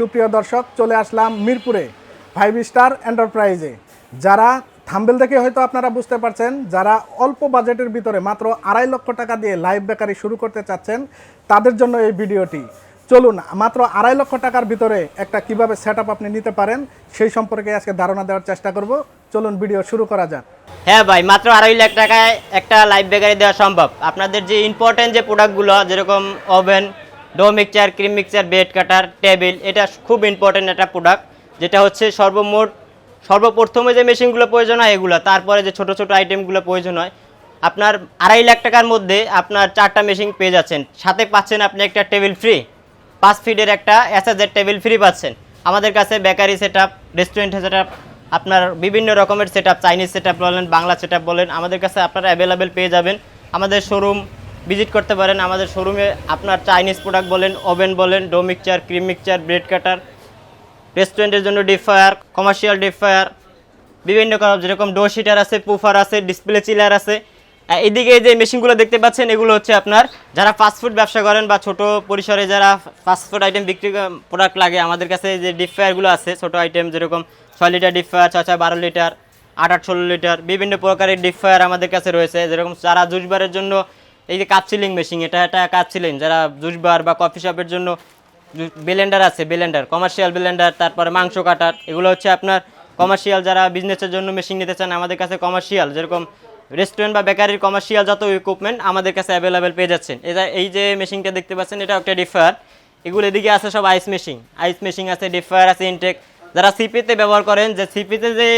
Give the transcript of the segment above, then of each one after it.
সুপ্রিয় দর্শক, চলে আসলাম মিরপুরে ফাইভ স্টার এন্টারপ্রাইজে যারা থাম্বেল দেখে হয়তো আপনারা বুঝতে পারছেন, যারা অল্প বাজেটের ভিতরে মাত্র আড়াই লক্ষ টাকা দিয়ে লাইভ বেকারি শুরু করতে চাচ্ছেন, তাদের জন্য এই ভিডিওটি। চলুন, মাত্র আড়াই লক্ষ টাকার ভিতরে একটা কীভাবে সেট আপনি নিতে পারেন, সেই সম্পর্কে আজকে ধারণা দেওয়ার চেষ্টা করব। চলুন ভিডিও শুরু করা যাক। হ্যাঁ ভাই, মাত্র আড়াই লাখ টাকায় একটা লাইভ বেকারি দেওয়া সম্ভব। আপনাদের যে ইম্পর্টেন্ট যে প্রোডাক্টগুলো যেরকম oven dough mixture, cream mixture, bread cutter, table, এটা খুব ইম্পর্টেন্ট একটা প্রোডাক্ট যেটা হচ্ছে সর্বমোট, সর্বপ্রথমে যে মেশিনগুলো প্রয়োজন হয় এগুলো, তারপরে যে ছোট ছোট আইটেমগুলো প্রয়োজন হয়, আপনার আড়াই লাখ টাকার মধ্যে আপনার চারটা মেশিন পেয়ে যাচ্ছেন। সাথে পাচ্ছেন আপনি একটা টেবিল ফ্রি পাঁচ ফিটের একটা এসএসের টেবিল ফ্রি পাচ্ছেন। আমাদের কাছে bakery set up restaurant set up আপনার বিভিন্ন রকমের set up Chinese set up বলেন, বাংলা সেট আপ বলেন, আমাদের কাছে আপনারা অ্যাভেলেবেল পেয়ে যাবেন। আমাদের শোরুম ভিজিট করতে পারেন আমাদের শোরুমে। আপনার চাইনিজ প্রোডাক্ট বলেন, ওভেন বলেন, dough mixture, cream mixture, bread cutter, রেস্টুরেন্টের জন্য deep fire commercial deep fire বিভিন্ন রকম যেরকম ডো শিটার আছে, পুফার আছে, ডিসপ্লে চিলার আছে। এদিকে যে মেশিনগুলো দেখতে পাচ্ছেন, এগুলো হচ্ছে আপনার, যারা ফাস্টফুড ব্যবসা করেন বা ছোট পরিসরে যারা ফাস্টফুড আইটেম বিক্রি প্রোডাক্ট লাগে, আমাদের কাছে যে ডিপ ফায়ারগুলো আছে, ছোট আইটেম যেরকম ছয় লিটার ডিপ ফায়ার ছয় ছয়, বারো লিটার আট আট, ষোলো লিটার বিভিন্ন প্রকারের ডিপ ফায়ার আমাদের কাছে রয়েছে। যেরকম যারা জুস বারের জন্য এই যে কাপ সিলিং মেশিন, এটা একটা কাপ সিলিং যারা জুস বার বা কফি শপের জন্য ব্লেন্ডার আছে ব্লেন্ডার কমার্শিয়াল ব্লেন্ডার তারপরে মাংস কাটার, এগুলো হচ্ছে আপনার কমার্শিয়াল যারা বিজনেসের জন্য মেশিন নিতে চান, আমাদের কাছে কমার্শিয়াল যেরকম রেস্টুরেন্ট বা বেকারির কমার্শিয়াল যত ইকুইপমেন্ট আমাদের কাছে অ্যাভেলেবেল পেয়ে যাচ্ছেন। এটা এই যে মেশিনটা দেখতে পাচ্ছেন এটা একটা ডিফায়ার এগুলো এদিকে আছে সব আইস মেশিন আইস মেশিন আছে ডিফায়ার আছে ইনটেক যারা সিপিতে ব্যবহার করেন, যে সিপিতে যে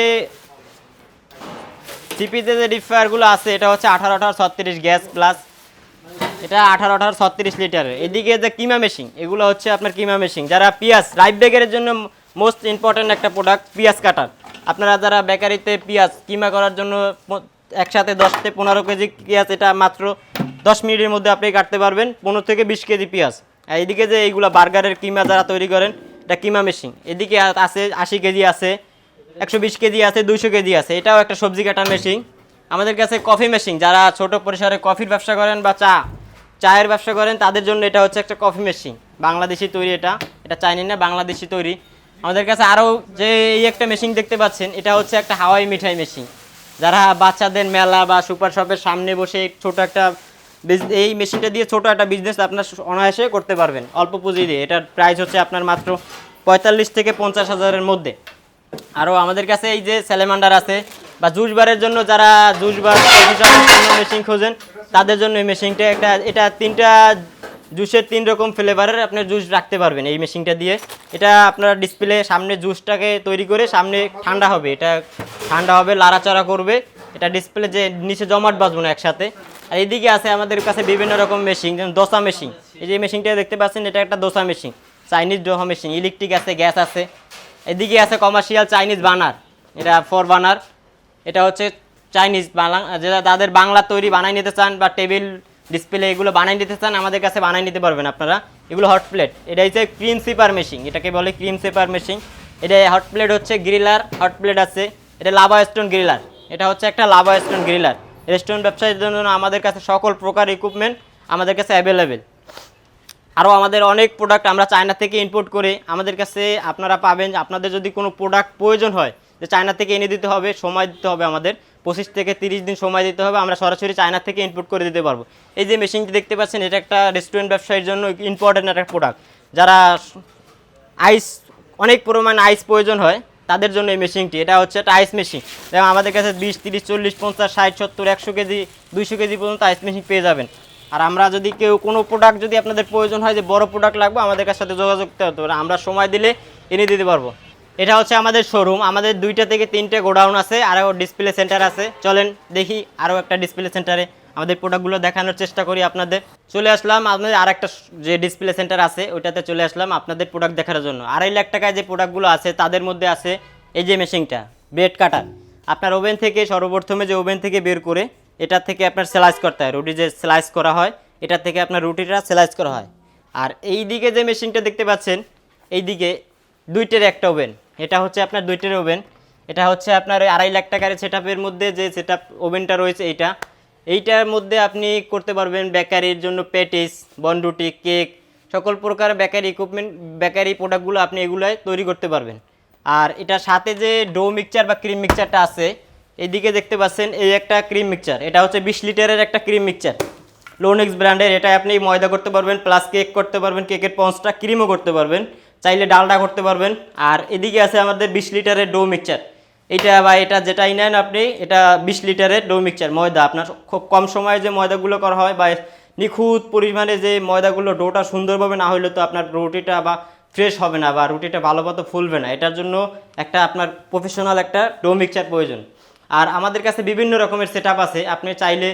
সিপিতে যে ডিফায়ারগুলো আছে, এটা হচ্ছে আঠারো আঠারো, ছত্রিশ গ্যাস প্লাস এটা আঠারো আঠারো, ছত্রিশ লিটারের এদিকে যে কিমা মেশিন, এগুলো হচ্ছে আপনার কিমা মেশিন। যারা পিঁয়াজ রাইট বেকারের জন্য মোস্ট ইম্পর্ট্যান্ট একটা প্রোডাক্ট পিঁয়াজ কাটার। আপনারা যারা বেকারিতে পেঁয়াজ কিমা করার জন্য একসাথে দশ থেকে পনেরো কেজি পেঁয়াজ, এটা মাত্র দশ মিনিটের মধ্যে আপনি কাটতে পারবেন, পনেরো থেকে বিশ কেজি পেঁয়াজ। এদিকে যে এইগুলো বার্গারের কিমা যারা তৈরি করেন, এটা কিমা মেশিন। এদিকে আছে আশি কেজি আছে, একশো বিশ কেজি আছে, দুইশো কেজি আছে। এটাও একটা সবজি কাটার মেশিন। আমাদের কাছে কফি মেশিন, যারা ছোট পরিসরে কফির ব্যবসা করেন বা চা চায়ের ব্যবসা করেন, তাদের জন্য এটা হচ্ছে একটা কফি মেশিন বাংলাদেশি তৈরি এটা এটা চাইনি না, বাংলাদেশি তৈরি। আমাদের কাছে আরও যে এই একটা মেশিন দেখতে পাচ্ছেন, এটা হচ্ছে একটা হাওয়াই মিঠাই মেশিন যারা বাচ্চাদের মেলা বা সুপার শপের সামনে বসে ছোট একটা এই মেশিনটা দিয়ে ছোট একটা বিজনেস আপনার অনায়াসে করতে পারবেন, অল্প পুঁজি দিয়ে। এটার প্রাইস হচ্ছে আপনার মাত্র পঁয়তাল্লিশ থেকে পঞ্চাশ হাজারের মধ্যে। আরও আমাদের কাছে এই যে স্যালেমান্ডার আছে, বা জুস বারের জন্য যারা জুস বার মেশিন খোঁজেন তাদের জন্য এই মেশিনটা একটা, এটা তিনটা জুসের তিন রকম ফ্লেভারের আপনার জুস রাখতে পারবেন এই মেশিনটা দিয়ে। এটা আপনার ডিসপ্লে সামনে জুসটাকে তৈরি করে সামনে ঠান্ডা হবে। এটা ঠান্ডা হবে, লাড়াচাড়া করবে। এটা ডিসপ্লে যে নিচে জমাট বাঁচবো না একসাথে। আর এদিকে আছে আমাদের কাছে বিভিন্ন রকম মেশিন যেমন দোসা মেশিন এই যে মেশিনটা দেখতে পাচ্ছেন, এটা একটা dosa machine Chinese dosa machine electric আছে গ্যাস আছে। এদিকে আছে কমার্শিয়াল চাইনিজ বানার এটা ফর বানার এটা হচ্ছে চাইনিজ যেটা তাদের বাংলা তৈরি বানাই নিতে চান বা টেবিল ডিসপ্লে এগুলো বানাই নিতে চান, আমাদের কাছে বানাই নিতে পারবেন আপনারা। এগুলো হট প্লেট এটা হচ্ছে ক্রিম সিপার মেশিন এটাকে বলে ক্রিম সিপার মেশিন এটা হট প্লেট হচ্ছে গ্রিলার হট প্লেট আছে। এটা লাভা স্টোন গ্রিলার এটা হচ্ছে একটা লাভা স্টোন গ্রিলার রেস্টুরেন্ট ব্যবসায়ীর জন্য আমাদের কাছে সকল প্রকার ইকুইপমেন্ট আমাদের কাছে অ্যাভেলেবেল আরও আমাদের অনেক প্রোডাক্ট আমরা চায়না থেকে ইম্পোর্ট করে। আমাদের কাছে আপনারা পাবেন। আপনাদের যদি কোনো প্রোডাক্ট প্রয়োজন হয়, যে চায়না থেকে এনে দিতে হবে, সময় দিতে হবে আমাদের। পঁচিশ থেকে তিরিশ দিন সময় দিতে হবে, আমরা সরাসরি চায়না থেকে ইম্পোর্ট করে দিতে পারব। এই যে মেশিনটি দেখতে পাচ্ছেন, এটা একটা রেস্টুরেন্ট ব্যবসায়ীর জন্য ইম্পর্টেন্ট একটা প্রোডাক্ট যারা আইস অনেক পরিমাণ আইস প্রয়োজন হয়, তাদের জন্য এই মেশিনটি এটা হচ্ছে একটা আইস মেশিন যেমন আমাদের কাছে বিশ, তিরিশ, চল্লিশ, পঞ্চাশ, ষাট, সত্তর, একশো কেজি, দুইশো কেজি পর্যন্ত আইস মেশিন পেয়ে যাবেন। আর আমরা যদি কেউ কোনো প্রোডাক্ট যদি আপনাদের প্রয়োজন হয় যে বড় প্রোডাক্ট লাগবে, আমাদের কাছে সাথে যোগাযোগ করতে হতে পারে আমরা সময় দিলে এনে দিতে পারব। এটা হচ্ছে আমাদের শোরুম আমাদের দুইটা থেকে তিনটে গোডাউন আছে, আরও ডিসপ্লে সেন্টার আছে। চলেন দেখি আরও একটা ডিসপ্লে সেন্টারে আমাদের প্রোডাক্টগুলো দেখানোর চেষ্টা করি আপনাদের। চলে আসলাম আপনাদের আর একটা যে ডিসপ্লে সেন্টার আছে, ওইটাতে চলে আসলাম আপনাদের প্রোডাক্ট দেখার জন্য। আড়াই লাখ টাকায় যে প্রোডাক্টগুলো আছে, তাদের মধ্যে আছে এই যে মেশিনটা ব্রেড কাটার আপনার ওভেন থেকে সর্বপ্রথমে যে ওভেন থেকে বের করে, এটা থেকে আপনার স্লাইস করতে হয়। রুটি যে স্লাইস করা হয়, এটা থেকে আপনার রুটিটা স্লাইস করা হয়। আর এই দিকে যে মেশিনটা দেখতে পাচ্ছেন এই দিকে দুইটের একটা ওভেন এটা হচ্ছে আপনার দুইটার ওভেন। এটা হচ্ছে আপনার আড়াই লাখ টাকার সেট মধ্যে যে সেট ওভেনটা রয়েছে এইটা। এইটার মধ্যে আপনি করতে পারবেন বেকারির জন্য প্যাটিস বনরুটি, কেক, সকল প্রকার বেকারি ইকুইপমেন্ট বেকারি প্রোডাক্টগুলো আপনি এগুলোয় তৈরি করতে পারবেন। আর এটার সাথে যে ডো মিক্সচার বা ক্রিম মিক্সচারটা আছে, এদিকে দেখতে পাচ্ছেন এই একটা ক্রিম মিক্সচার এটা হচ্ছে বিশ লিটারের একটা ক্রিম মিক্সচার লোনেক্স ব্র্যান্ডের এটা আপনি ময়দা করতে পারবেন প্লাস কেক করতে পারবেন কেকের পঞ্চটা ক্রিমও করতে পারবেন। চাইলে ডালটা করতে পারবেন। আর এদিকে আছে আমাদের বিশ লিটারের ডো মিক্সচার। এটা বা এটা যেটাই নেন আপনি, এটা বিশ লিটারের ডো মিক্সচার, ময়দা। আপনার খুব কম সময়ে যে ময়দাগুলো করা হয় বা নিখুঁত পরিমাণে যে ময়দাগুলো, ডোটা সুন্দরভাবে না হইলে তো আপনার রুটিটা বা ফ্রেশ হবে না বা রুটিটা ভালো মতো ফুলবে না। এটার জন্য একটা আপনার প্রফেশনাল একটা ডো মিক্সচার প্রয়োজন। আর আমাদের কাছে বিভিন্ন রকমের সেট আছে। আপনি চাইলে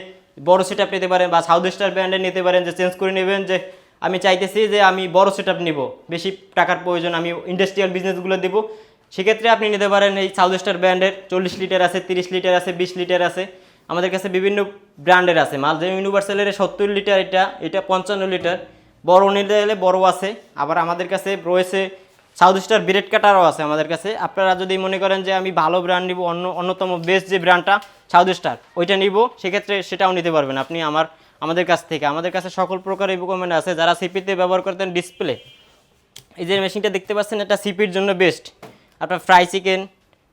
বড় সেট নিতে পারেন বা সাউথ স্টার ব্র্যান্ডের নিতে পারেন, যে চেঞ্জ করে নেবেন যে আমি চাইতেছি যে আমি বড় সেট আপ নিব, বেশি টাকার প্রয়োজন আমি ইন্ডাস্ট্রিয়াল বিজনেসগুলো দেবো। সেক্ষেত্রে আপনি নিতে পারেন এই সাউথ স্টার ব্র্যান্ডের চল্লিশ লিটার আছে, তিরিশ লিটার আছে, বিশ লিটার আছে। আমাদের কাছে বিভিন্ন ব্র্যান্ডের আছে, মাল ইউনিভার্সালের সত্তর লিটার এটা এটা পঞ্চান্ন লিটার বড় নিতে গেলে বড় আছে, আবার আমাদের কাছে রয়েছে সাউথ স্টার ব্রেড কাটারও আছে আমাদের কাছে। আপনারা যদি মনে করেন যে আমি ভালো ব্র্যান্ড নিব, অন্য, অন্যতম বেস্ট যে ব্র্যান্ডটা সাউথ স্টার ওইটা নিব, সেক্ষেত্রে সেটাও নিতে পারবেন। আপনি আমার আমাদের কাছ থেকে। আমাদের কাছে সকল প্রকার ইকুইপমেন্ট আছে। যারা সিপিতে ব্যবহার করতেন ডিসপ্লে এই যে মেশিনটা দেখতে পাচ্ছেন, এটা সিপির জন্য বেস্ট আপনার ফ্রাই চিকেন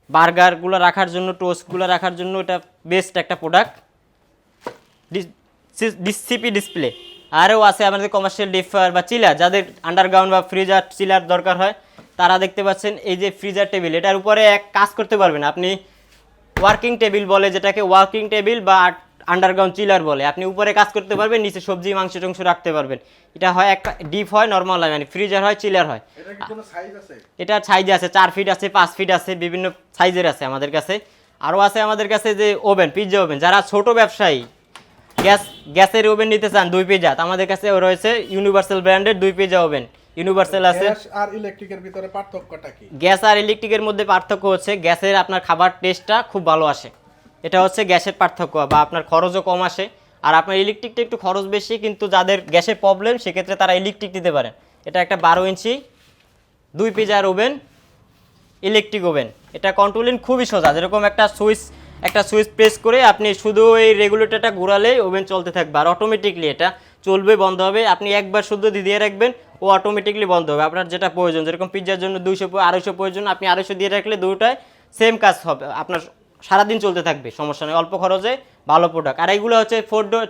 বার্গারগুলো রাখার জন্য টোস্টগুলো রাখার জন্য এটা বেস্ট একটা প্রোডাক্ট সিপি ডিসপ্লে আরও আছে আমাদের কমার্শিয়াল ডিফার বা চিলার যাদের আন্ডারগ্রাউন্ড বা ফ্রিজার চিলার দরকার হয়, তারা দেখতে পাচ্ছেন এই যে ফ্রিজার টেবিল এটার উপরে এক কাজ করতে পারবেন। আপনি ওয়ার্কিং টেবিল বলে যেটাকে ওয়ার্কিং টেবিল বা আন্ডারগ্রাউন্ড চিলার বলে। আপনি উপরে কাজ করতে পারবেন নিচে সবজি মাংস টংস রাখতে পারবেন। এটা হয় একটা ডিপ হয় নর্মাল হয় মানে ফ্রিজার হয় চিলার হয়। এটা সাইজ আছে? সাইজে আছে চার ফিট আছে পাঁচ ফিট আছে বিভিন্ন সাইজের আছে আমাদের কাছে। আরও আছে আমাদের কাছে যে ওভেন পিৎজা ওভেন যারা ছোট ব্যবসায়ী গ্যাস গ্যাসের ওভেন নিতে চান দুই পিজা আমাদের কাছে রয়েছে ইউনিভার্সাল ব্র্যান্ডের দুই পিজা ওভেন ইউনিভার্সাল আছে। গ্যাস আর ইলেকট্রিকের ভিতরে পার্থক্যটা কি? গ্যাস আর ইলেকট্রিকের মধ্যে পার্থক্য হচ্ছে গ্যাসের আপনার খাবার টেস্টটা খুব ভালো আসে। এটা হচ্ছে গ্যাসের পার্থক্য বা আপনার খরচও কম আসে। আর আপনার ইলেকট্রিকটা একটু খরচ বেশি, কিন্তু যাদের গ্যাসের প্রবলেম সেক্ষেত্রে তারা ইলেকট্রিক দিতে পারেন এটা একটা বারো ইঞ্চি, দুই পিজার ওভেন ইলেকট্রিক ওভেন এটা কন্ট্রোলিং খুবই সোজা, যেরকম একটা সুইচ একটা সুইচ প্রেস করে আপনি শুধু এই রেগুলেটরটা ঘোরালেই ওভেন চলতে থাকবে। আর অটোমেটিকলি এটা চলবে, বন্ধ হবে। আপনি একবার শুধু দিয়ে রাখবেন, ও অটোমেটিকলি বন্ধ হবে। আপনার যেটা প্রয়োজন, যেরকম পিৎজার জন্য দুইশো, আড়াইশো প্রয়োজন, আপনি আড়াইশো দিয়ে রাখলে দুটোয় সেম কাজ হবে। আপনার সারাদিন চলতে থাকবে, সমস্যা নেই। অল্প খরচে ভালো প্রোডাক্ট আর এইগুলো হচ্ছে ফোর ডোর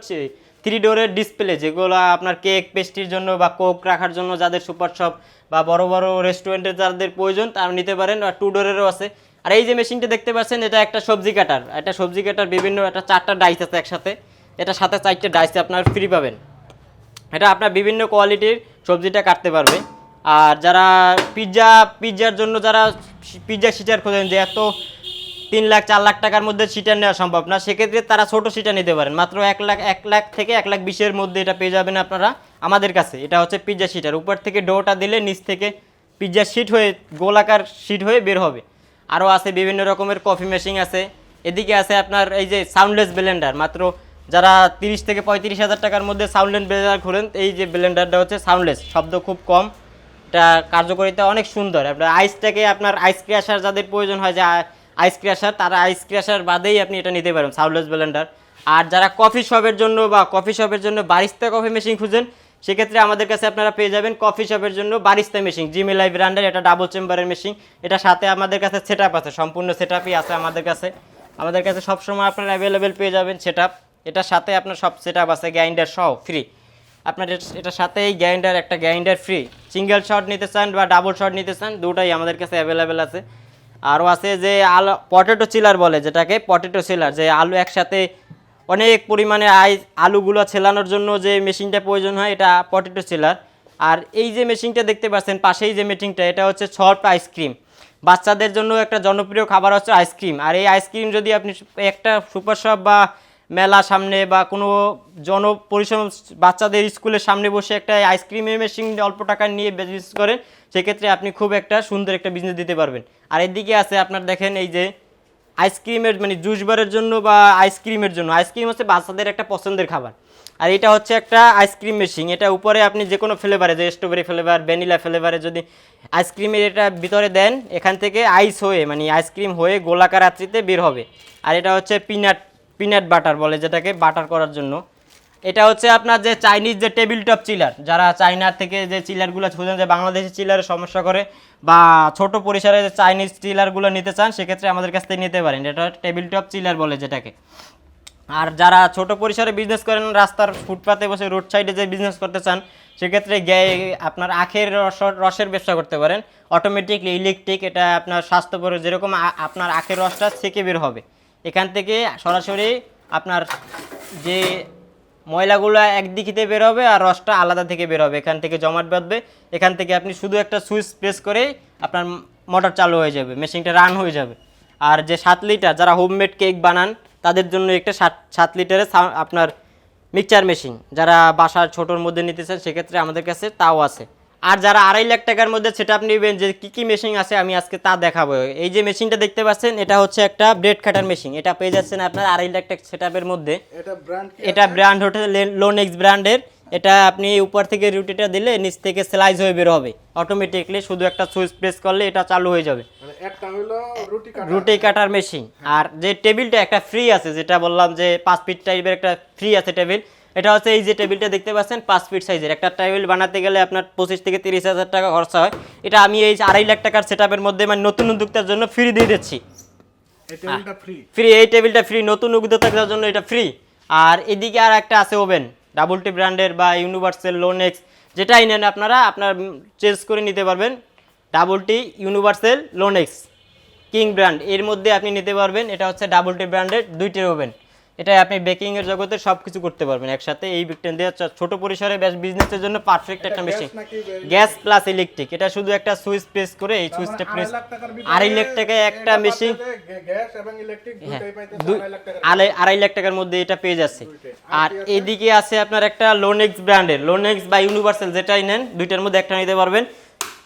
থ্রি ডোরের ডিসপ্লে যেগুলো আপনার কেক পেস্ট্রির জন্য বা কোক রাখার জন্য যাদের সুপার শপ বা বড় বড় রেস্টুরেন্টের যাদের প্রয়োজন, তারা নিতে পারেন। আর টু ডোরেরও আছে। আর এই যে মেশিনটা দেখতে পাচ্ছেন, এটা একটা সবজি কাটার। একটা সবজি কাটার বিভিন্ন, একটা চারটা ডাইস আছে একসাথে। এটা সাথে চারটে ডাইস আপনার ফ্রি পাবেন। এটা আপনার বিভিন্ন কোয়ালিটির সবজিটা কাটতে পারবে। আর যারা পিৎজা পিৎজার জন্য যারা পিৎজা সিটার খোঁজেন, যে এত তিন লাখ, চার লাখ টাকার মধ্যে সিটার নেওয়া সম্ভব না। সেক্ষেত্রে তারা ছোট সিটার নিতে পারেন। মাত্র এক লাখ এক লাখ থেকে এক লাখ বিশের মধ্যে এটা পেয়ে যাবেন আপনারা, আমাদের কাছে। এটা হচ্ছে পিৎজা সিটার উপর থেকে ডোটা দিলে নিচ থেকে পিৎজা শিট হয়ে, গোলাকার শিট হয়ে বের হবে। আরও আছে বিভিন্ন রকমের কফি মেশিন আছে। এদিকে আছে আপনার এই যে সাউন্ডলেস ব্লেন্ডার মাত্র যারা তিরিশ থেকে পঁয়ত্রিশ হাজার টাকার মধ্যে সাউন্ডলেস ব্লেন্ডার খোলেন, এই যে ব্লেন্ডারটা হচ্ছে সাউন্ডলেস শব্দ খুব কম। এটা কার্যকারিতা অনেক সুন্দর। আপনার আইসটাকে আপনার আইস ক্র্যাশার যাদের প্রয়োজন হয়, যে আইস ক্র্যাশার তারা আইস ক্র্যাশার বাদেই আপনি এটা নিতে পারেন সাউন্ডলেস ব্লেন্ডার আর যারা কফি শপের জন্য বা কফি শপের জন্য বারিস্তা কফি মেশিন খুঁজেন, সেক্ষেত্রে আমাদের কাছে আপনারা পেয়ে যাবেন কফি শপের জন্য বারিস্তা মেশিন জিমি লাইভ ব্র্যান্ডের এটা ডাবল চেম্বারের মেশিন এটা সাথে আমাদের কাছে সেট আছে, সম্পূর্ণ সেট আছে আমাদের কাছে। আমাদের কাছে সবসময় আপনারা অ্যাভেলেবেল পেয়ে যাবেন সেট এটার সাথে আপনার সব সেট আছে গ্রাইন্ডার সহ ফ্রি আপনার এটার সাথে এই গ্রাইন্ডার একটা গ্রাইন্ডার ফ্রি সিঙ্গেল শট নিতে চান বা ডাবল শট নিতে চান, দুটাই আমাদের কাছে অ্যাভেলেবেল আছে। আরও আছে যে আলু পটেটো চিলার বলে যেটাকে পটেটো চিলার যে আলু একসাথে অনেক পরিমাণে আলুগুলো ছেলানোর জন্য যে মেশিনটা প্রয়োজন হয়, এটা পটেটো চিলার আর এই যে মেশিনটা দেখতে পাচ্ছেন, পাশেই যে মেশিনটা এটা হচ্ছে সল্ট আইসক্রিম বাচ্চাদের জন্য একটা জনপ্রিয় খাবার হচ্ছে আইসক্রিম আর এই আইসক্রিম যদি আপনি একটা সুপার শপ বা মেলা সামনে বা কোনো জনপরিশ্রম বাচ্চাদের স্কুলের সামনে বসে একটা আইসক্রিমের মেশিন অল্প টাকা নিয়ে বিজনেস করেন, সেক্ষেত্রে আপনি খুব একটা সুন্দর একটা বিজনেস দিতে পারবেন। আর এদিকে আছে আপনার দেখেন এই যে আইসক্রিমের মানে জুস বারের জন্য বা আইসক্রিমের জন্য। আইসক্রিম হচ্ছে বাচ্চাদের একটা পছন্দের খাবার। আর এটা হচ্ছে একটা আইসক্রিম মেশিন এটা উপরে আপনি যে কোনো ফ্লেভারে যে স্ট্রবেরি ফ্লেভার ভ্যানিলা ফ্লেভারে যদি আইসক্রিমের এটা ভিতরে দেন, এখান থেকে আইস হয়ে মানে আইসক্রিম হয়ে গোলাকার আকৃতিতে বের হবে। আর এটা হচ্ছে পিনাট পিনাট বাটার বলে যেটাকে বাটার করার জন্য। এটা হচ্ছে আপনার যে চাইনিজ যে টেবিল টপ চিলার, যারা চাইনার থেকে যে চিলারগুলো খুঁজেন, যে বাংলাদেশি চিলারের সমস্যা করে বা ছোট পরিসরে যে চাইনিজ চিলারগুলো নিতে চান, সেক্ষেত্রে আমাদের কাছ থেকে নিতে পারেন। এটা টেবিল টপ চিলার বলে যেটাকে। আর যারা ছোট পরিসরে বিজনেস করেন, রাস্তার ফুটপাতে বসে রোড সাইডে যে বিজনেস করতে চান, সেক্ষেত্রে গে- আপনার আখের রস, রসের ব্যবসা করতে পারেন। অটোমেটিকলি ইলেকট্রিক এটা আপনার স্বাস্থ্যপর যেরকম আপনার আখের রসটা থেকে বের হবে। এখান থেকে সরাসরি আপনার যে ময়লাগুলো একদিকিতে বের হবে আর রসটা আলাদা থেকে বের হবে এখান থেকে জমাট বাঁধবে। এখান থেকে আপনি শুধু একটা সুইচ প্রেস করে আপনার মোটর চালু হয়ে যাবে, মেশিনটা রান হয়ে যাবে। আর যে সাত লিটার, যারা হোমমেড কেক বানান, তাদের জন্য একটা সাত সাত লিটারের আপনার মিক্সচার মেশিন। যারা বাসার ছোটোর মধ্যে নিতে চান, সেক্ষেত্রে আমাদের কাছে তাও আছে। আর যারা আড়াই লাখ টাকার মধ্যে সেটা আপনি নেবেন যে কী কী মেশিন আছে আমি আজকে তা দেখাবো। এই যে মেশিনটা দেখতে পাচ্ছেন এটা হচ্ছে একটা ব্রেড কাটার মেশিন এটা পেয়ে যাচ্ছেন আপনার আড়াই লাখ টাকা সেট মধ্যে। এটা ব্র্যান্ড হচ্ছে লোনেক্স ব্র্যান্ডের এটা আপনি উপর থেকে রুটিটা দিলে নিচ থেকে স্লাইজ হয়ে বের হবে। অটোমেটিকলি শুধু একটা সুইচ প্রেস করলে এটা চালু হয়ে যাবে। মানে রুটি কাটার মেশিন আর যে টেবিলটা একটা ফ্রি আছে যেটা বললাম যে পাঁচ ফিট টাইপের একটা ফ্রি আছে টেবিল এটা হচ্ছে এই যে টেবিলটা দেখতে পাচ্ছেন পাঁচ ফিট সাইজের। একটা টেবিল বানাতে গেলে আপনার পঁচিশ থেকে তিরিশ হাজার টাকা খরচা হয়। এটা আমি এই আড়াই লাখ টাকার সেট মধ্যে মানে নতুন উদ্যোক্তার জন্য ফ্রি দিয়ে দিচ্ছি। ফ্রি ফ্রি এই টেবিলটা ফ্রি নতুন উদ্যোক্তার জন্য এটা ফ্রি আর এদিকে আর একটা আছে ওভেন ডাবল টি ব্র্যান্ডের বা ইউনিভার্সাল লোনেক্স যেটাই নেন আপনারা আপনার চেঞ্জ করে নিতে পারবেন। Double T universal Lonex King brand এর মধ্যে আপনি নিতে পারবেন। এটা হচ্ছে ডাবল টি ব্র্যান্ডের দুইটির ওভেন এটা আপনি বেকিংয়ের জগতে সব কিছু করতে পারবেন একসাথে। এই বিকটেন দিয়ে ছোট পরিসরে বেশ বিজনেসের জন্য পারফেক্ট একটা মেশিন গ্যাস প্লাস ইলেকট্রিক এটা শুধু একটা সুইচ প্রেস করে এই সুইচটা প্রেস টাকার ভিতরে আড়াই লাখ টাকায় একটা মেশিন পাচ্ছে যে গ্যাস এবং ইলেকট্রিক দুটাই পাইতেছে দুই- আড়াই লাখ টাকার আড়াই আড়াই লাখ টাকার মধ্যে এটা পেয়ে যাচ্ছে। আর এদিকে আছে আপনার একটা লোনেক্স ব্র্যান্ডের লোনেক্স বা ইউনিভার্সাল যেটাই নেন দুইটার মধ্যে একটা নিতে পারবেন।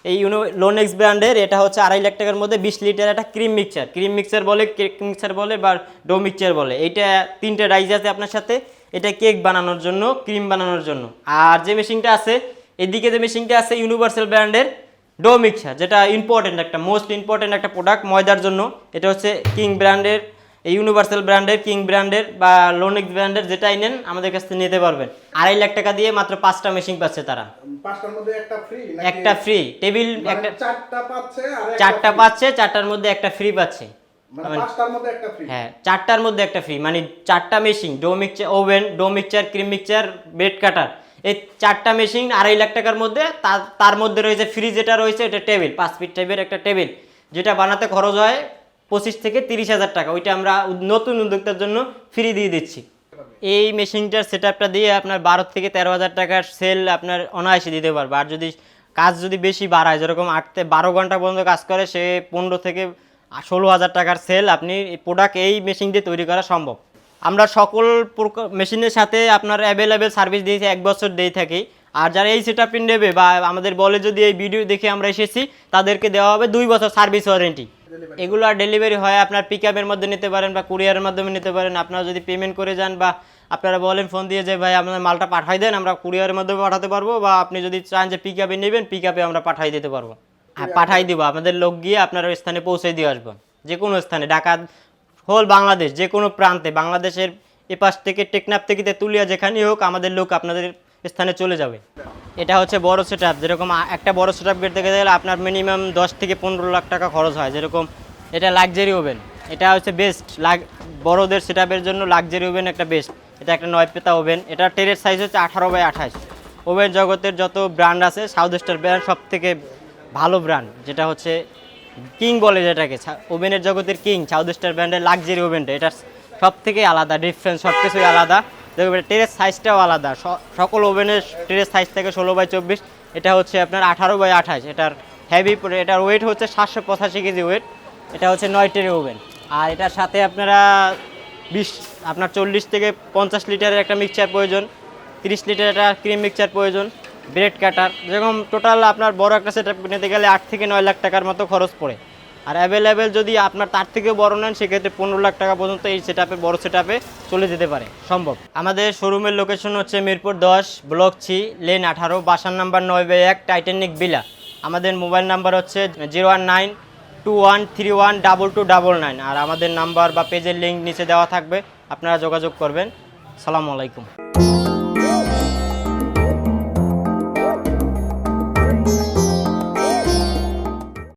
এই ইউনি লোনেক্স ব্র্যান্ডের এটা হচ্ছে আড়াই লাখ টাকার মধ্যে বিশ লিটার একটা ক্রিম মিক্সচার ক্রিম মিক্সচার বলে কেক মিক্সচার বলে বা ডো মিক্সচার বলে। এইটা তিনটে রাইস আছে আপনার সাথে। এটা কেক বানানোর জন্য ক্রিম বানানোর জন্য। আর যে মেশিনটা আছে, এদিকে যে মেশিনটা আছে ইউনিভার্সাল ব্র্যান্ডের ডো মিক্সচার যেটা ইম্পর্টেন্ট একটা মোস্ট ইম্পর্টেন্ট একটা প্রোডাক্ট ময়দার জন্য। এটা হচ্ছে কিং ব্র্যান্ডের এই ইউনিভার্সাল ব্র্যান্ডের কিং ব্র্যান্ডের বা লোনেক্স ব্র্যান্ডের যেটাই নেন আমাদের কাছ থেকে নিতে পারবেন। আড়াই লাখ টাকা দিয়ে মাত্র পাঁচটা মেশিন পাচ্ছে তারা। পাঁচটার মধ্যে একটা ফ্রি একটা ফ্রি টেবিল একটা চারটা পাচ্ছে চারটা পাচ্ছে চারটার মধ্যে একটা ফ্রি পাচ্ছে। মানে ফ্রি হ্যাঁ চারটার মধ্যে একটা ফ্রি মানে চারটা machine dough mixture oven dough mixture cream mixture bread cutter এই চারটা মেশিন আড়াই লাখ টাকার মধ্যে তার তার মধ্যে রয়েছে ফ্রি যেটা রয়েছে এটা টেবিল পাঁচ ফিট টাইপের একটা টেবিল যেটা বানাতে খরচ হয় পঁচিশ থেকে তিরিশ হাজার টাকা, ওইটা আমরা নতুন উদ্যোক্তার জন্য ফ্রি দিয়ে দিচ্ছি। এই মেশিনটার সেট দিয়ে আপনার বারো থেকে তেরো হাজার টাকার সেল আপনার অনায়াসে দিতে পারবে। আর যদি কাজ যদি বেশি বাড়ায়, যেরকম আট থেকে বারো ঘণ্টা পর্যন্ত কাজ করে, সে পনেরো থেকে ষোলো হাজার টাকার সেল আপনি প্রোডাক্ট এই মেশিন দিয়ে তৈরি করা সম্ভব। আমরা সকল মেশিনের সাথে আপনার অ্যাভেলেবেল সার্ভিস দিয়েছি এক বছর দিয়ে থাকি। আর যারা এই সেট নেবে বা আমাদের বলে যদি এই ভিডিও দেখে আমরা এসেছি, তাদেরকে দেওয়া হবে দুই বছর সার্ভিস ওয়ারেন্টি এগুলো আর ডেলিভারি হয় আপনার পিক আপের মধ্যে নিতে পারেন বা কুরিয়ারের মাধ্যমে নিতে পারেন। আপনারা যদি পেমেন্ট করে যান বা আপনারা বলেন ফোন দিয়ে যে ভাই আপনার মালটা পাঠাই দেন আমরা কুরিয়ারের মাধ্যমে পাঠাতে পারব। বা আপনি যদি চান যে পিক আপে নেবেন পিক আপে আমরা পাঠাই দিতে পারব। হ্যাঁ পাঠাই দিব আমাদের লোক গিয়ে আপনার ওই স্থানে পৌঁছে দিয়ে আসবেন। যে কোনো স্থানে ঢাকা হোল বাংলাদেশ যে কোনো প্রান্তে বাংলাদেশের এপাশ থেকে টেকনাফ থেকে তুলিয়া যেখানেই হোক আমাদের লোক আপনাদের স্থানে চলে যাবে। এটা হচ্ছে বড় সেট যেরকম একটা বড় সেট আপ করতে গেলে আপনার মিনিমাম দশ থেকে পনেরো লাখ টাকা খরচ হয়, যেরকম এটা লাক্সারি ওভেন এটা হচ্ছে বেস্ট লাগ বড়দের সেট জন্য লাক্সারি ওভেন একটা বেস্ট এটা একটা নয় পেতা ওভেন এটা টেরের সাইজ হচ্ছে আঠারো বাই আঠাশ। ওভেন জগতের যত ব্র্যান্ড আছে সাউথ স্টার ব্র্যান্ড সব থেকে ভালো ব্র্যান্ড যেটা হচ্ছে কিং বলে যেটাকে। ওভেনের জগতের কিং সাউথ স্টার ব্র্যান্ডের লাক্সারি ওভেনটা এটা সব থেকে আলাদা ডিফারেন্স সব কিছুই আলাদা। দেখবেন টেরের সাইজটাও আলাদা। সকল ওভেনের টেরের সাইজ থেকে ষোলো বাই চব্বিশ। এটা হচ্ছে আপনার আঠারো বাই আঠাশ। এটার হেভি এটার ওয়েট হচ্ছে সাতশো পঁচাশি কেজি ওয়েট এটা হচ্ছে নয় টেরের ওভেন আর এটার সাথে আপনারা বিশ, আপনার চল্লিশ থেকে পঞ্চাশ লিটারের একটা মিক্সচার প্রয়োজন। তিরিশ লিটার একটা ক্রিম মিক্সচার প্রয়োজন। ব্রেড কাটার যেরকম টোটাল আপনার বড় একটা সেট নিতে গেলে আট থেকে নয় লাখ টাকার মতো খরচ পড়ে। আর অ্যাভেলেবেল যদি আপনার তার থেকেও বড় নেন, সেক্ষেত্রে পনেরো লাখ টাকা পর্যন্ত এই সেট বড় সেট চলে যেতে পারে। সম্ভব। আমাদের শোরুমের লোকেশন হচ্ছে মিরপুর দশ ব্লক ছি লেন আঠারো, বাসার নাম্বার নয় বাই এক টাইটানিক বিলা আমাদের মোবাইল নাম্বার হচ্ছে zero one nine two one three one double two double nine আর আমাদের নাম্বার বা পেজের লিঙ্ক নিচে দেওয়া থাকবে। আপনারা যোগাযোগ করবেন। সালামু আলাইকুম।